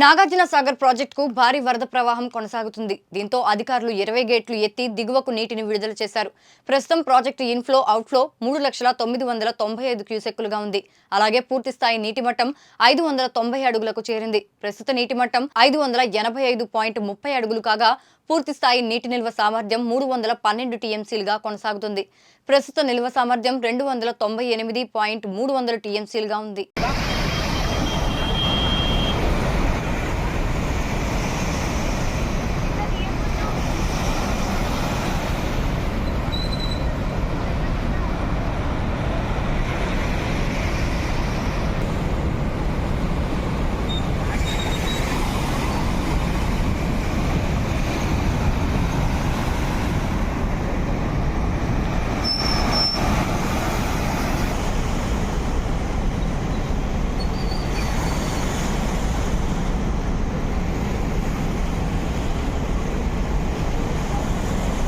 నాగార్జున సాగర్ ప్రాజెక్టుకు భారీ వరద ప్రవాహం కొనసాగుతుంది. దీంతో అధికారులు ఇరవై గేట్లు ఎత్తి దిగువకు నీటిని విడుదల చేశారు. ప్రస్తుతం ప్రాజెక్టు ఇన్ఫ్లో అవుట్ఫ్లో మూడు లక్షల తొమ్మిది వందల తొంభై ఐదు క్యూసెక్కులుగా ఉంది. అలాగే పూర్తి స్థాయి నీటి మట్టం ఐదు వందల తొంభై అడుగులకు చేరింది. ప్రస్తుత నీటి మట్టం ఐదు వందల ఎనభై ఐదు పాయింట్ ముప్పై అడుగులు కాగా పూర్తి స్థాయి నీటి నిల్వ సామర్థ్యం మూడు వందల పన్నెండు టీఎంసీలుగా కొనసాగుతుంది. ప్రస్తుత నిల్వ సామర్థ్యం రెండు వందల తొంభై ఎనిమిది పాయింట్ మూడు వందల టీఎంసీలుగా ఉంది.